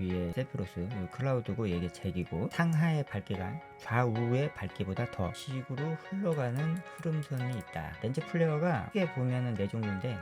뒤에 세피로스 여기 클라우드고 이게 잭이고 상하의 밝기가 좌우의 밝기보다 더 식으로 흘러가는 흐름선이 있다. 렌즈 플레이어가 크게 보면은 네 종류인데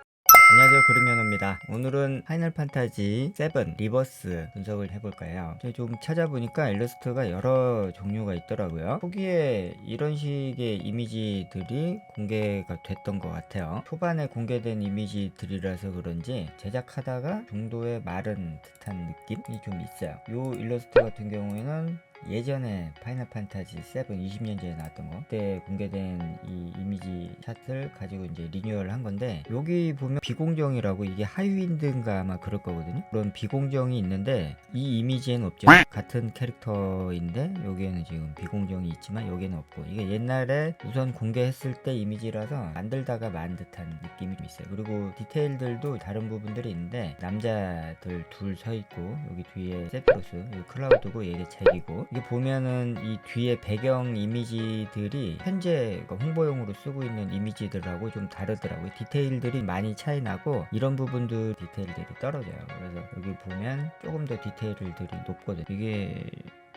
안녕하세요. 그루면호입니다. 오늘은 파이널 판타지 7 리버스 분석을 해볼 거예요. 좀 찾아보니까 일러스트가 여러 종류가 있더라고요. 초기에 이런 식의 이미지들이 공개가 됐던 것 같아요. 초반에 공개된 이미지들이라서 그런지 제작하다가 정도의 마른 듯한 느낌이 좀 있어요. 이 일러스트 같은 경우에는 예전에 파이널 판타지 7 20년 전에 나왔던 거? 그때 공개된 이 이미지 샷을 가지고 이제 리뉴얼을 한 건데 여기 보면 비공정이라고 이게 하이윈드인가 아마 그럴 거거든요? 그런 비공정이 있는데 이 이미지에는 없죠. 같은 캐릭터인데 여기에는 지금 비공정이 있지만 여기에는 없고. 이게 옛날에 우선 공개했을 때 이미지라서 만들다가 만 듯한 느낌이 좀 있어요. 그리고 디테일들도 다른 부분들이 있는데 남자들 둘 서 있고 여기 뒤에 세피로스 여기 클라우드고 얘게 잭이고 이게 보면은 이 뒤에 배경 이미지들이 현재 그 홍보용으로 쓰고 있는 이미지들하고 좀 다르더라고요. 디테일들이 많이 차이 나고 이런 부분들 디테일들이 떨어져요. 그래서 여기 보면 조금 더 디테일들이 높거든요. 이게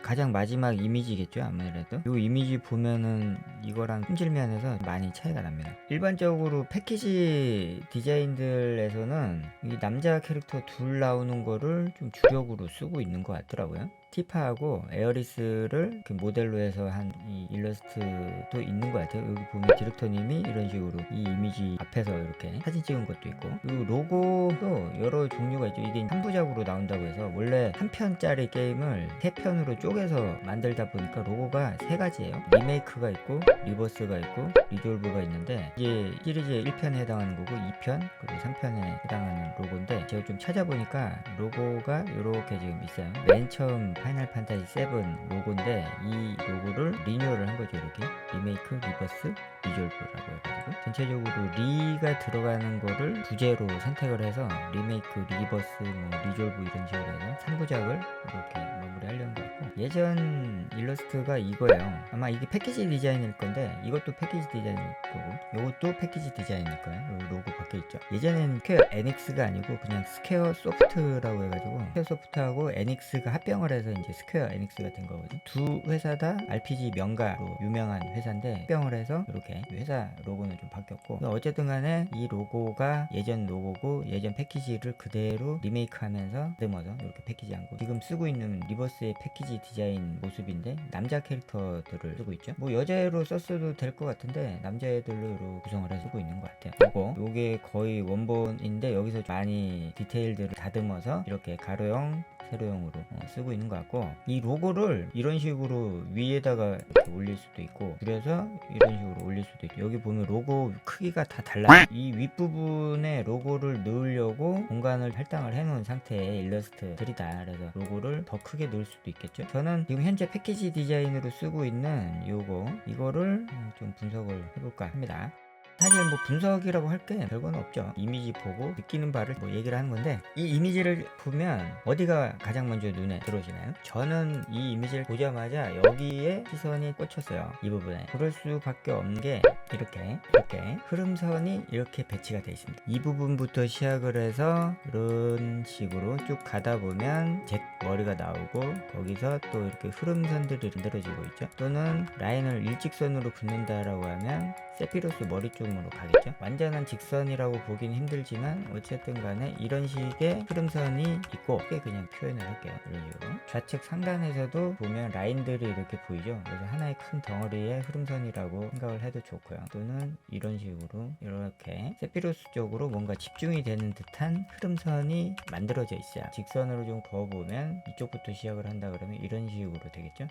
가장 마지막 이미지겠죠 아무래도 이 이미지 보면은 이거랑 품질 면에서 많이 차이가 납니다 일반적으로 패키지 디자인들에서는 이 남자 캐릭터 둘 나오는 거를 좀 주력으로 쓰고 있는 것 같더라고요 티파하고 에어리스를 그 모델로 해서 한 이 일러스트도 있는 것 같아요. 여기 보면 디렉터님이 이런 식으로 이 이미지 앞에서 이렇게 사진 찍은 것도 있고 그리고 로고도 여러 종류가 있죠. 이게 3부작으로 나온다고 해서 원래 한 편짜리 게임을 세 편으로 쪼개서 만들다 보니까 로고가 세 가지예요. 리메이크가 있고 리버스가 있고 리졸브가 있는데 이게 시리즈의 1편에 해당하는 거고 2편 그리고 3편에 해당하는 로고인데 제가 좀 찾아보니까 로고가 이렇게 지금 있어요. 맨 처음 파이널 판타지 7 로고인데 이 로고를 리뉴얼을 한 거죠 이렇게. 리메이크 리버스 리졸브라고 해가지고. 전체적으로 리가 들어가는 거를 부제로 선택을 해서 리메이크 리버스 뭐 리졸브 이런 식으로 해서 3부작을 이렇게 마무리하려는 것 같고. 예전 일러스트가 이거예요. 아마 이게 패키지 디자인일 건데 이것도 패키지 디자인일 거고 이것도 패키지 디자인일 거예요. 요 로고 박혀있죠. 예전에는 스퀘어 에닉스가 아니고 그냥 스퀘어 소프트라고 해가지고 스퀘어 소프트하고 에닉스가 합병을 해서 이제 스퀘어 에닉스가 된 거거든요. 두 회사 다 RPG 명가로 유명한 회사인데 합병을 해서 이렇게 회사 로고는 좀 바뀌었고 어쨌든 간에 이 로고가 예전 로고고 예전 패키지를 그대로 리메이크하면서 다듬어서 이렇게 패키지한 거. 지금 쓰고 있는 리버스의 패키지 디자인 모습인데 남자 캐릭터들을 쓰고 있죠. 뭐 여자애로 썼어도 될 것 같은데 남자애들로 구성을 해서 쓰고 있는 것 같아요. 요거 요게 거의 원본인데 여기서 많이 디테일들을 다듬어서 이렇게 가로형 세로형으로 어, 쓰고 있는 것 같고 이 로고를 이런 식으로 위에다가 이렇게 올릴 수도 있고 줄여서 이런 식으로 올릴 수도 있고 여기 보면 로고 크기가 다 달라요 이 윗부분에 로고를 넣으려고 공간을 할당을 해놓은 상태의 일러스트들이다. 그래서 로고를 더 크게 넣을 수도 있겠죠? 저는 지금 현재 패키지 디자인으로 쓰고 있는 요거 이거를 음, 좀 분석을 해볼까 합니다 사실 뭐 분석이라고 할 게 별건 없죠. 이미지 보고 느끼는 바를 뭐 얘기를 하는 건데 이 이미지를 보면 어디가 가장 먼저 눈에 들어오시나요? 저는 이 이미지를 보자마자 여기에 시선이 꽂혔어요. 이 부분에. 그럴 수밖에 없는 게 이렇게 이렇게 흐름선이 이렇게 배치가 되어 있습니다. 이 부분부터 시작을 해서 이런 식으로 쭉 가다 보면 잭 머리가 나오고 거기서 또 이렇게 흐름선들이 만들어지고 있죠. 또는 라인을 일직선으로 긋는다라고 하면 세피로스 머리 쪽 으로 가겠죠. 완전한 직선이라고 보긴 힘들지만 어쨌든 간에 이런 식의 흐름선이 있고 크게 그냥 표현을 할게요. 이런 식으로. 좌측 상단에서도 보면 라인들이 이렇게 보이죠. 그래서 하나의 큰 덩어리의 흐름선이라고 생각을 해도 좋고요. 또는 이런 식으로 이렇게 세피로스 쪽으로 뭔가 집중이 되는 듯한 흐름선이 만들어져 있어요. 직선으로 좀 그어보면 이쪽부터 시작을 한다 그러면 이런 식으로 되겠죠.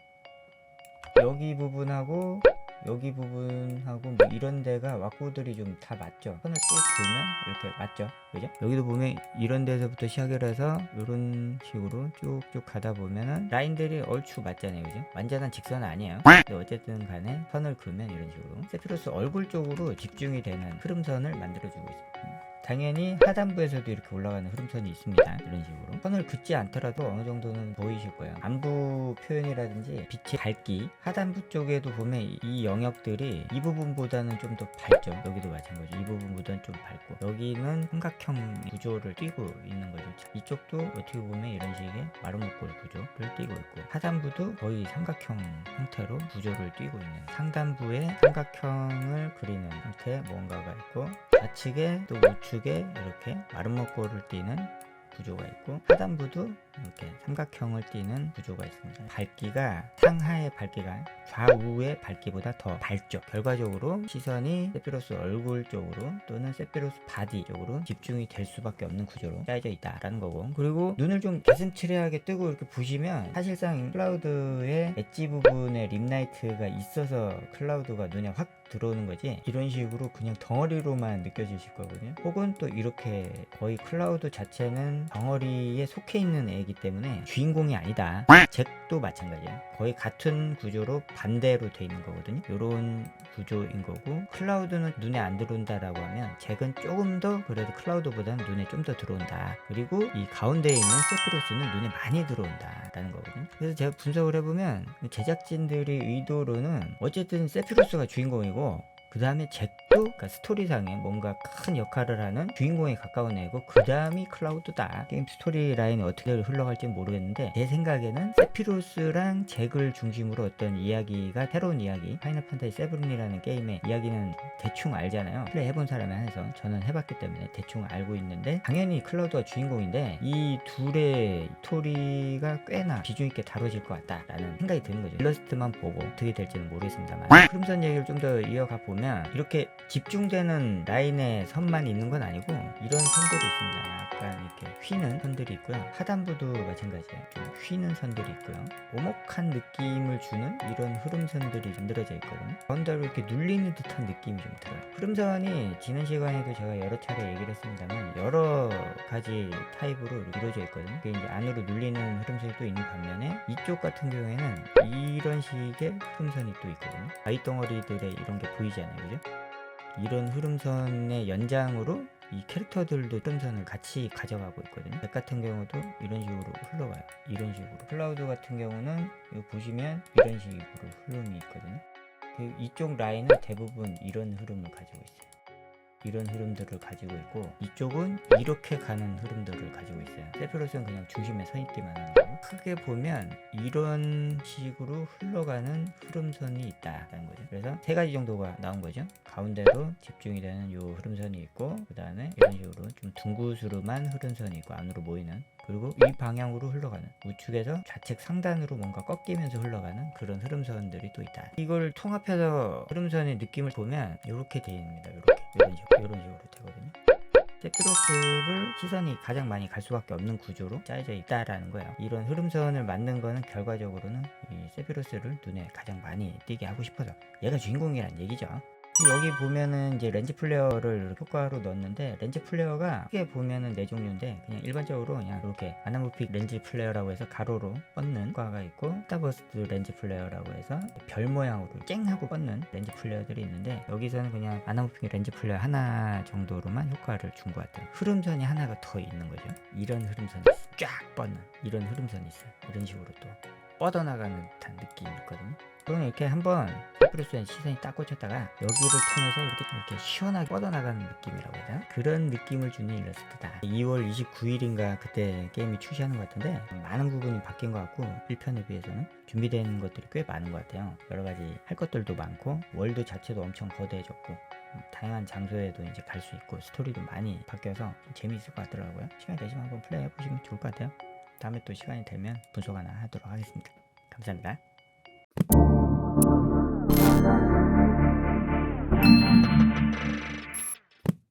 여기 부분하고 여기 부분하고 뭐 이런 데가 왁구들이 좀 다 맞죠? 손을 쭉 그으면 이렇게 맞죠? 그죠? 여기도 보면 이런 데서부터 시작을 해서 이런 식으로 쭉쭉 가다 보면은 라인들이 얼추 맞잖아요. 그죠? 완전한 직선은 아니에요. 근데 어쨌든 간에 선을 그으면 이런 식으로. 세피로스 얼굴 쪽으로 집중이 되는 흐름선을 만들어주고 있습니다 당연히 하단부에서도 이렇게 올라가는 흐름선이 있습니다. 이런 식으로 선을 긋지 않더라도 어느 정도는 보이실 거예요. 안부 표현이라든지 빛의 밝기 하단부 쪽에도 보면 이- 이 영역들이 이 부분보다는 좀 더 밝죠. 여기도 마찬가지. 이 부분보다는 좀 밝고 여기는 삼각형 구조를 띠고 있는 거죠. 이쪽도 어떻게 보면 이런 식의 마름모꼴 구조를 띠고 있고 하단부도 거의 삼각형 형태로 구조를 띠고 있는 상단부에 삼각형을 그리는 형태의 뭔가가 있고 좌측에 또 우측에 이렇게 마름모꼴을 띠는 구조가 있고 하단부도 이렇게 삼각형을 띠는 구조가 있습니다. 밝기가 상하의 밝기가 좌우의 밝기보다 더 밝죠. 결과적으로 시선이 세피로스 얼굴 쪽으로 또는 세피로스 바디 쪽으로 집중이 될 수밖에 없는 구조로 짜여져 있다라는 거고 그리고 눈을 좀 개슴츠레하게 뜨고 이렇게 보시면 사실상 클라우드의 엣지 부분에 림라이트가 있어서 클라우드가 눈에 확 들어오는 거지? 이런 식으로 그냥 덩어리로만 느껴지실 거거든요. 혹은 또 이렇게 거의 클라우드 자체는 덩어리에 속해 있는 애이기 때문에 주인공이 아니다. 잭도 마찬가지예요 거의 같은 구조로 반대로 돼 있는 거거든요. 이런 구조인 거고 클라우드는 눈에 안 들어온다라고 하면 잭은 조금 더 그래도 클라우드보다는 눈에 좀 더 들어온다. 그리고 이 가운데에 있는 세피로스는 눈에 많이 들어온다 라는 거거든요. 그래서 제가 분석을 해보면 제작진들이 의도로는 어쨌든 세피로스가 주인공이고 그 다음에 잭도 그러니까 스토리상에 뭔가 큰 역할을 하는 주인공에 가까운 애고 그 다음이 클라우드다. 게임 스토리 라인이 어떻게 흘러갈지 는 모르겠는데 제 생각에는 세피로스랑 잭을 중심으로 어떤 이야기가 새로운 이야기 파이널 판타지 세븐이라는 게임의 이야기는 대충 알잖아요. 플레이 해본 사람에 한해서 저는 해봤기 때문에 대충 알고 있는데 당연히 클라우드가 주인공인데 이 둘의 스토리가 꽤나 비중 있게 다뤄질 것 같다라는 생각이 드는 거죠. 일러스트만 보고 어떻게 될지는 모르겠습니다만. 크림선 얘기를 좀 더 이어가 보면 이렇게 집중되는 라인에 선만 있는 건 아니고 이런 선들이 있습니다. 약간 이렇게 휘는 선들이 있고요. 하단부도 마찬가지예요. 좀 휘는 선들이 있고요. 오목한 느낌을 주는 이런 흐름선들이 만들어져 있거든요. 가운데로 이렇게 눌리는 듯한 느낌이 좀 들어요. 흐름선이 지난 시간에도 제가 여러 차례 얘기를 했습니다만 여러 가지 타입으로 이루어져 있거든요. 그게 이제 안으로 눌리는 흐름선이 또 있는 반면에 이쪽 같은 경우에는 이런 식의 흐름선이 또 있거든요. 아이덩어리들의 이런 게 보이잖아요. 그죠 이런 흐름선의 연장으로 이 캐릭터들도 흐름선을 같이 가져가고 있거든요. 백 같은 경우도 이런 식으로 흘러가요. 이런 식으로. 클라우드 같은 경우는 보시면 이런 식으로 흐름이 있거든요. 그 이쪽 라인은 대부분 이런 흐름을 가지고 있어요. 이런 흐름들을 가지고 있고 이쪽은 이렇게 가는 흐름들을 가지고 있어요. 세피로스는 그냥 중심에 서 있기만 하는 거고 크게 보면 이런 식으로 흘러가는 흐름선이 있다라는 거죠. 그래서 세 가지 정도가 나온 거죠. 가운데로 집중이 되는 요 흐름선이 있고 그 다음에 이런 식으로 좀 둥구스름한 흐름선이 있고 안으로 모이는 그리고 이 방향으로 흘러가는 우측에서 좌측 상단으로 뭔가 꺾이면서 흘러가는 그런 흐름선들이 또 있다. 이걸 통합해서 흐름선의 느낌을 보면 이렇게 되입니다. 이렇게 이런 식으로 식으로 되거든요. 세피로스를 시선이 가장 많이 갈 수밖에 없는 구조로 짜여져 있다라는 거예요. 이런 흐름선을 만든 거는 결과적으로는 이 세피로스를 눈에 가장 많이 띄게 하고 싶어서 얘가 주인공이란 얘기죠. 여기 보면은 이제 렌즈 플레어를 효과로 넣었는데 렌즈 플레어가 크게 보면은 네 종류인데 그냥 일반적으로 그냥 이렇게 아나모픽 렌즈 플레어라고 해서 가로로 뻗는 효과가 있고 스타버스트 렌즈 플레어라고 해서 별 모양으로 쨍 하고 뻗는 렌즈 플레어들이 있는데 여기서는 그냥 아나모픽 렌즈 플레어 하나 정도로만 효과를 준 것 같아요. 흐름선이 하나가 더 있는 거죠. 이런 흐름선이. 쫙 뻗는 이런 흐름선이 있어요. 이런 식으로 또 뻗어나가는 듯한 느낌이 있거든요 그럼 이렇게 한번 세프로스의 시선이 딱 꽂혔다가 여기를 통해서 이렇게 좀 이렇게 시원하게 뻗어나가는 느낌이라고 해야 되나? 그런 느낌을 주는 일러스트다. 2월 29일인가 그때 게임이 출시하는 것 같은데 많은 부분이 바뀐 것 같고 1편에 비해서는 준비되는 것들이 꽤 많은 것 같아요. 여러 가지 할 것들도 많고 월드 자체도 엄청 거대해졌고 음, 다양한 장소에도 이제 갈 수 있고 스토리도 많이 바뀌어서 좀 재미있을 것 같더라고요. 시간 되시면 한번 플레이 해 보시면 좋을 것 같아요. 다음에 또 시간이 되면 분석 하나 하도록 하겠습니다. 감사합니다